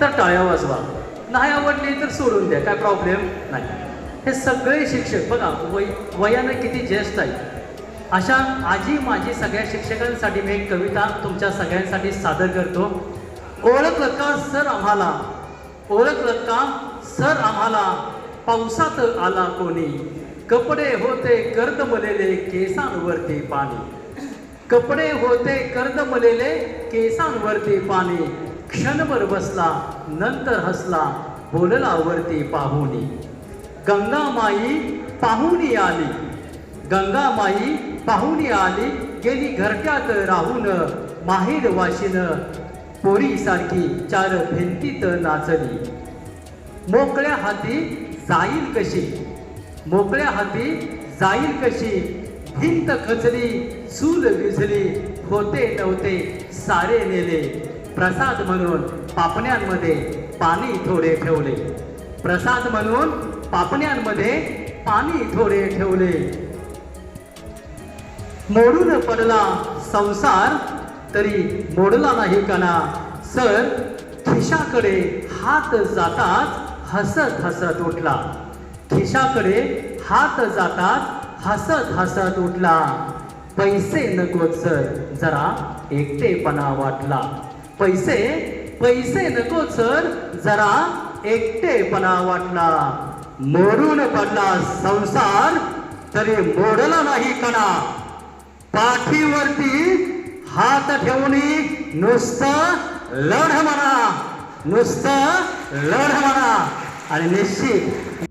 तर टाळ्या वाजवा. नाही आवडली तर सोडून द्या काय प्रॉब्लेम नाही. हे सगळे शिक्षक बघा वय वयानं किती ज्येष्ठ आहे अशा आजी माझी सगळ्या शिक्षकांसाठी मी एक कविता तुमच्या सगळ्यांसाठी सादर करतो. ओळखलं का सर आम्हाला? ओळखलं का सर आम्हाला? पावसात आला कोणी? कपडे होते कर्दमलेले केसांवरती पाणी. कपडे होते कर्दमलेले केसांवरती पाणी. क्षणभर बसला नंतर हसला बोलला वरती पाहुणी. गंगामाई पाहुणी आली. गंगामाई पाहुणी आली गेली घरट्यात राहून माहीर वाशीन पोरीसारखी चार भिंतीत नाचली. मोकळ्या हाती जाईल कशी? मोकळ्या हाती जाईल कशी? भिंत खचली चूल विझली होते नव्हते सारे नेले. प्रसाद म्हणून पापण्यांमध्ये पाणी थोडे ठेवले. प्रसाद म्हणून पापण्यांमध्ये पाणी थोडे ठेवले. मोडून पडला संसार तरी मोडला नाही कणा. सर खिशाकडे हात जाताच हसत हसत उठला. खिशाकडे हात जातात हसत हसत उठला. पैसे नकोत सर जरा एकटेपणा वाटला. पैसे पैसे नको सर जरा एकटेपणा वाटला. मोडून पडला संसार तरी मोडला नाही कणा. पाठीवरती हात ठेवणी नुसतं लढ म्हणा. नुसतं लढ म्हणा. आणि निश्चित